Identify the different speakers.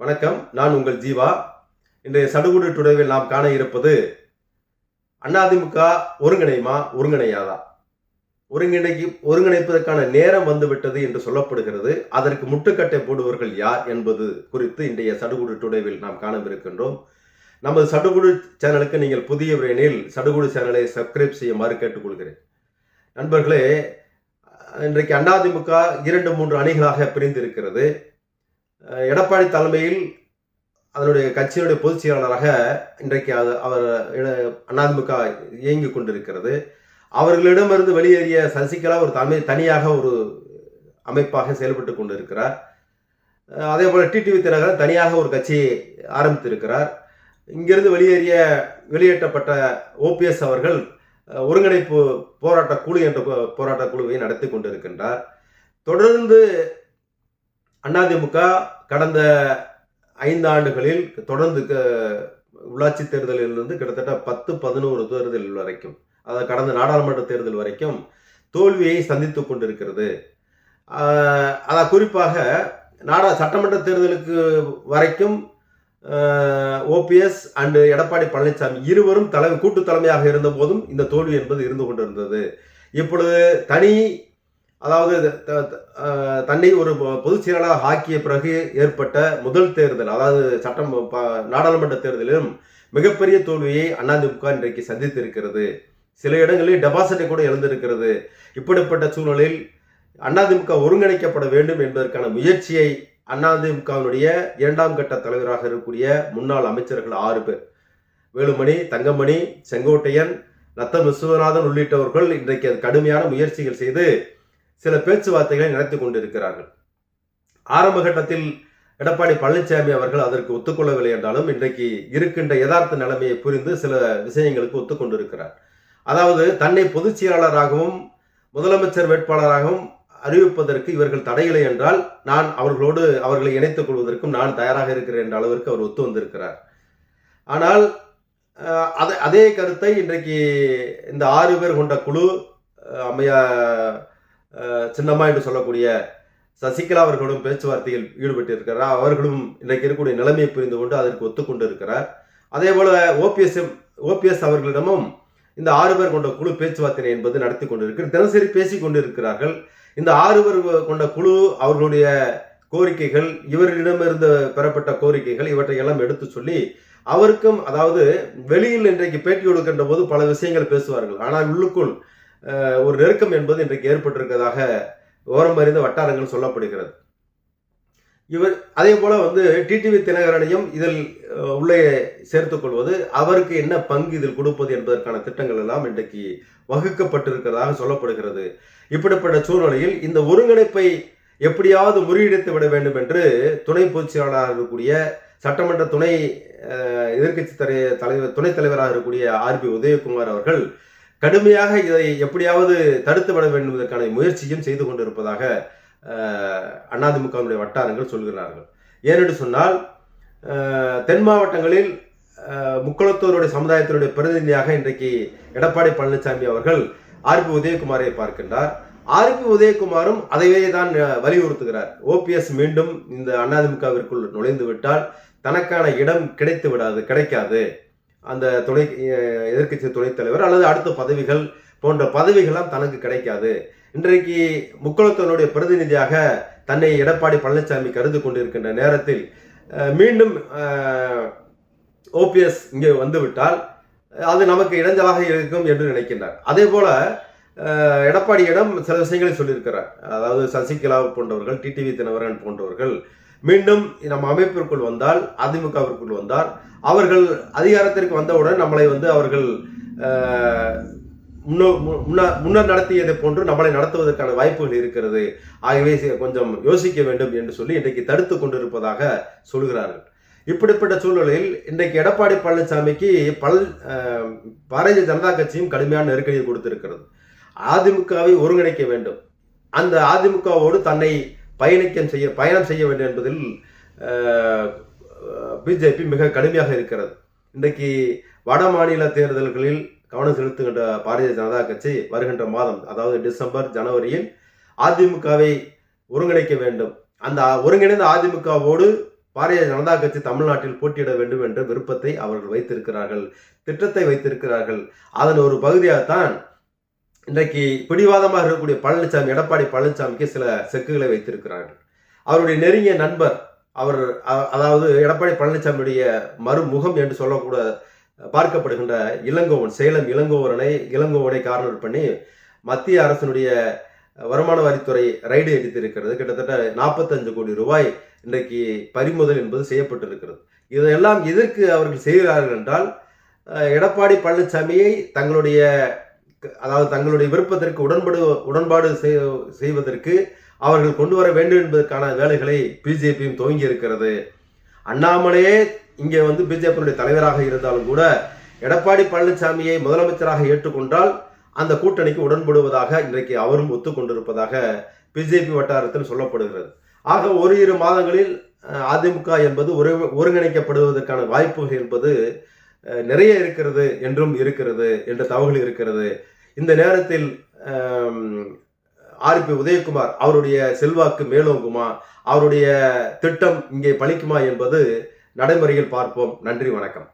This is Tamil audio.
Speaker 1: வணக்கம். நான் உங்கள் ஜீவா. இன்றைய சடுகுடு டுடேவில் நாம் காண இருப்பது அதிமுக ஒருங்கிணையுமா ஒருங்கிணையாதா? ஒருங்கிணைக்கு ஒருங்கிணைப்பதற்கான நேரம் வந்துவிட்டது என்று சொல்லப்படுகிறது. அதற்கு முட்டுக்கட்டை போடுவர்கள் யார் என்பது குறித்து இன்றைய சடுகுடு டுடேவில் நாம் காணவிருக்கின்றோம். நமது சடுகுடு சேனலுக்கு நீங்கள் புதிய எனில் சடுகுடு சேனலை சப்ஸ்கிரைப் செய்யுமாறு கேட்டுக்கொள்கிறேன். நண்பர்களே இன்றைக்கு அதிமுக இரண்டு மூன்று அணிகளாக பிரிந்திருக்கிறது. எடப்பாடி தலைமையில் அதனுடைய கட்சியினுடைய பொதுச் செயலாளராக இன்றைக்கு அது அவர் இட- அதிமுக இயங்கி கொண்டிருக்கிறது. அவர்களிடமிருந்து வெளியேறிய சசிகலா ஒரு தலைமை தனியாக ஒரு அமைப்பாக செயல்பட்டு கொண்டிருக்கிறார். அதே போல டிடிவி தினகரன் தனியாக ஒரு கட்சியை ஆரம்பித்திருக்கிறார். இங்கிருந்து வெளியேறிய வெளியேற்றப்பட்ட ஓபிஎஸ் அவர்கள் ஒருங்கிணைப்பு போராட்ட குழு என்ற போ- போராட்ட குழுவை நடத்தி கொண்டிருக்கின்றார். தொடர்ந்து அதிமுக கடந்த ஐந்து ஆண்டுகளில் தொடர்ந்து க- உள்ளாட்சி தேர்தலிலிருந்து கிட்டத்தட்ட பத்து பதினோரு தேர்தல் வரைக்கும் அதாவது கடந்த நாடாளுமன்ற தேர்தல் வரைக்கும் தோல்வியை சந்தித்து கொண்டிருக்கிறது. ஆஹ் அதான் குறிப்பாக நாடா சட்டமன்ற தேர்தலுக்கு வரைக்கும் ஓபிஎஸ் அண்டு எடப்பாடி பழனிசாமி இருவரும் தலை கூட்டு தலைமையாக இருந்த போதும் இந்த தோல்வி என்பது இருந்து கொண்டிருந்தது. இப்பொழுது தனி அதாவது தன்னை ஒரு பொ- பொதுச் செயலாளர் ஆக்கிய பிறகு ஏற்பட்ட முதல் தேர்தல் அதாவது சட்டம் நாடாளுமன்ற தேர்தலிலும் மிகப்பெரிய தோல்வியை அதிமுக இன்றைக்கு சந்தித்திருக்கிறது. சில இடங்களில் டெபாசிட்டை கூட எழுந்திருக்கிறது இப்படிப்பட்ட சூழலில் அதிமுக ஒருங்கிணைக்கப்பட வேண்டும் என்பதற்கான முயற்சியை அதிமுகவினுடைய இரண்டாம் கட்ட தலைவராக இருக்கக்கூடிய முன்னாள் அமைச்சர்கள் ஆறு பேர். வேலுமணி தங்கமணி செங்கோட்டையன் ரத்தம் விஸ்வநாதன் உள்ளிட்டவர்கள் இன்றைக்கு கடுமையான முயற்சிகள் செய்து சில பேச்சுவார்த்தைகளை நடத்தி கொண்டிருக்கிறார்கள். ஆரம்ப கட்டத்தில் எடப்பாடி பழனிசாமி அவர்கள் அதற்கு ஒத்துக்கொள்ளவில்லை என்றாலும் இன்றைக்கு இருக்கின்ற யதார்த்த நிலைமையை புரிந்து சில விஷயங்களுக்கு ஒத்துக்கொண்டிருக்கிறார். அதாவது தன்னை பொதுச் செயலாளராகவும் முதலமைச்சர் வேட்பாளராகவும் அறிவிப்பதற்கு இவர்கள் தடையில்லை என்றால் நான் அவர்களோடு அவர்களை இணைத்துக் கொள்வதற்கும் நான் தயாராக இருக்கிறேன் என்ற அளவிற்கு அவர் ஒத்து வந்திருக்கிறார். ஆனால் அதே கருத்தை இன்றைக்கு இந்த ஆறு பேர் கொண்ட குழு அமையா அம்மையா சின்னம்மா என்று சொல்லக்கூடிய சசிகலா அவர்களும் பேச்சுவார்த்தையில் ஈடுபட்டு இருக்கிறார் அவர்களும் இன்றைக்கு இருக்கக்கூடிய நிலைமையை புரிந்து கொண்டு அதற்கு ஒத்துக்கொண்டு இருக்கிறார் அதே போல ஓபிஎஸ் ஓபிஎஸ் அவர்களிடமும் இந்த ஆறு பேர் கொண்ட குழு பேச்சுவார்த்தை என்பது நடத்தி கொண்டிருக்கிறது. தினசரி பேசிக் கொண்டிருக்கிறார்கள். இந்த ஆறு பேர் கொண்ட குழு அவர்களுடைய கோரிக்கைகள் இவரிடமிருந்து பெறப்பட்ட கோரிக்கைகள் இவற்றை எல்லாம் எடுத்து சொல்லி அவருக்கும் அதாவது வெளியில் இன்றைக்கு பேட்டி கொடுக்கின்ற போது பல விஷயங்கள் பேசுவார்கள். ஆனால் உள்ளுக்குள் ஒரு நெருக்கம் என்பது இன்றைக்கு ஏற்பட்டிருக்கிறதாக ஓரம் அறிந்த வட்டாரங்கள் சொல்லப்படுகிறது. இவர் அதே போல வந்து டிடிவி தினகரனையும் இதில் உள்ளே சேர்த்துக் கொள்வது அவருக்கு என்ன பங்கு இதில் கொடுப்பது என்பதற்கான திட்டங்கள் எல்லாம் இன்றைக்கு வகுக்கப்பட்டிருக்கிறதாக சொல்லப்படுகிறது. இப்படிப்பட்ட சூழ்நிலையில் இந்த ஒருங்கிணைப்பை எப்படியாவது முறியடித்து விட வேண்டும் என்று துணை பொதுச் செயலாளராக இருக்கக்கூடிய சட்டமன்ற துணை எதிர்கட்சி எதிர்க்கட்சி தலை- தலைவர் துணைத் தலைவராக இருக்கக்கூடிய ஆர்பி உதயகுமார் அவர்கள் கடுமையாக இதை எப்படியாவது தடுத்து விட வேண்டும் என்பதற்கான முயற்சியும் செய்து கொண்டிருப்பதாக அஹ், அதிமுகவினுடைய வட்டாரங்கள் சொல்கிறார்கள். ஏனென்று சொன்னால் தென் மாவட்டங்களில் முக்குளத்தோருடைய சமுதாயத்தினுடைய பிரதிநிதியாக இன்றைக்கு எடப்பாடி பழனிசாமி அவர்கள் ஆர்பி உதயகுமாரை பார்க்கின்றார். ஆர்பி உதயகுமாரும் அதையே தான் வலியுறுத்துகிறார். ஓபிஎஸ் மீண்டும் இந்த அதிமுகவிற்குள் நுழைந்து விட்டால் தனக்கான இடம் கிடைத்து விடாது கிடைக்காது. அந்த துணை எதிர்கட்சி எதிர்க்கட்சி துணைத் தலைவர் அல்லது அடுத்த பதவிகள் போன்ற பதவிகள்லாம் தனக்கு கிடைக்காது. இன்றைக்கு முக்குளத்தனுடைய பிரதிநிதியாக தன்னை எடப்பாடி பழனிசாமி கருது கொண்டிருக்கின்ற நேரத்தில் மீண்டும் ஓபிஎஸ் இங்கே வந்துவிட்டால் அது நமக்கு இடைஞ்சலாக இருக்கும் என்று நினைக்கின்றார். அதே போல எடப்பாடியிடம் சில விஷயங்களை சொல்லியிருக்கிறார். அதாவது சசிகலா போன்றவர்கள் டிடிவி தினவரன் போன்றவர்கள் மீண்டும் நம்ம அமைப்பிற்குள் வந்தால் அதிமுகவிற்குள் வந்தால் அவர்கள் அதிகாரத்திற்கு வந்தவுடன் நம்மளை வந்து அவர்கள் முன்னோ மு- முன்ன- முன்னர் நடத்தியதை போன்று நம்மளை நடத்துவதற்கான வாய்ப்புகள் இருக்கிறது. ஆகவே கொஞ்சம் யோசிக்க வேண்டும் என்று சொல்லி இன்றைக்கு தடுத்து கொண்டிருப்பதாக சொல்கிறார்கள். இப்படிப்பட்ட சூழ்நிலையில் இன்றைக்கு எடப்பாடி பழனிசாமிக்கு பல் பாரதிய ஜனதா கட்சியும் கடுமையான நெருக்கடியை கொடுத்திருக்கிறது. அதிமுகவை ஒருங்கிணைக்க வேண்டும். அந்த அதிமுகவோடு தன்னை பயணிக்கம் செய்ய பயணம் செய்ய வேண்டும் என்பதில் பிஜேபி மிக கடுமையாக இருக்கிறது. இன்றைக்கு வட மாநில தேர்தல்களில் கவனம் செலுத்துகின்ற பாரதிய ஜனதா கட்சி வருகின்ற மாதம் அதாவது டிசம்பர் ஜனவரியில் அதிமுகவை ஒருங்கிணைக்க வேண்டும். அந்த ஒருங்கிணைந்த அதிமுகவோடு பாரதிய ஜனதா கட்சி தமிழ்நாட்டில் போட்டியிட வேண்டும் என்ற விருப்பத்தை அவர்கள் வைத்திருக்கிறார்கள் திட்டத்தை வைத்திருக்கிறார்கள். அதன் ஒரு பகுதியாகத்தான் இன்றைக்கு பிடிவாதமாக இருக்கக்கூடிய பழனிசாமி எடப்பாடி பழனிசாமிக்கு சில செக்குகளை வைத்திருக்கிறார்கள். அவருடைய நெருங்கிய நண்பர் அவர் அதாவது எடப்பாடி பழனிசாமியுடைய மறுமுகம் என்று சொல்லக்கூட பார்க்கப்படுகின்ற இளங்கோவன் சேலம் இளங்கோவனை இளங்கோவனை காரணம் பண்ணி மத்திய அரசினுடைய வருமான வரித்துறை ரைடு எடுத்திருக்கிறது. கிட்டத்தட்ட நாற்பத்தஞ்சு கோடி ரூபாய் இன்றைக்கு பறிமுதல் என்பது செய்யப்பட்டிருக்கிறது. இதையெல்லாம் எதற்கு அவர்கள் செய்கிறார்கள் என்றால் எடப்பாடி பழனிசாமியை தங்களுடைய அதாவது தங்களுடைய விருப்பத்திற்கு உடன்படு உடன்பாடு செய்வதற்கு அவர்கள் கொண்டு வர வேண்டும் என்பதற்கான வேலைகளை பிஜேபியும் துவங்கி இருக்கிறது. அண்ணாமலையே இங்கே வந்து பிஜேபியினுடைய தலைவராக இருந்தாலும் கூட எடப்பாடி பழனிசாமியை முதலமைச்சராக ஏற்றுக்கொண்டால் அந்த கூட்டணிக்கு உடன்படுவதாக இன்றைக்கு அவரும் ஒத்துக்கொண்டிருப்பதாக பிஜேபி வட்டாரத்தில் சொல்லப்படுகிறது. ஆக ஒரு இரு மாதங்களில் அதிமுக என்பது ஒரு ஒருங்கிணைக்கப்படுவதற்கான வாய்ப்புகள் என்பது நிறைய இருக்கிறது என்றும் இருக்கிறது என்ற தகவல் இருக்கிறது. இந்த நேரத்தில் ஆர்பி உதயகுமார் அவருடைய செல்வாக்கு மேலோங்குமா? அவருடைய திட்டம் இங்கே பலிக்குமா என்பது நடைமுறையில் பார்ப்போம். நன்றி வணக்கம்.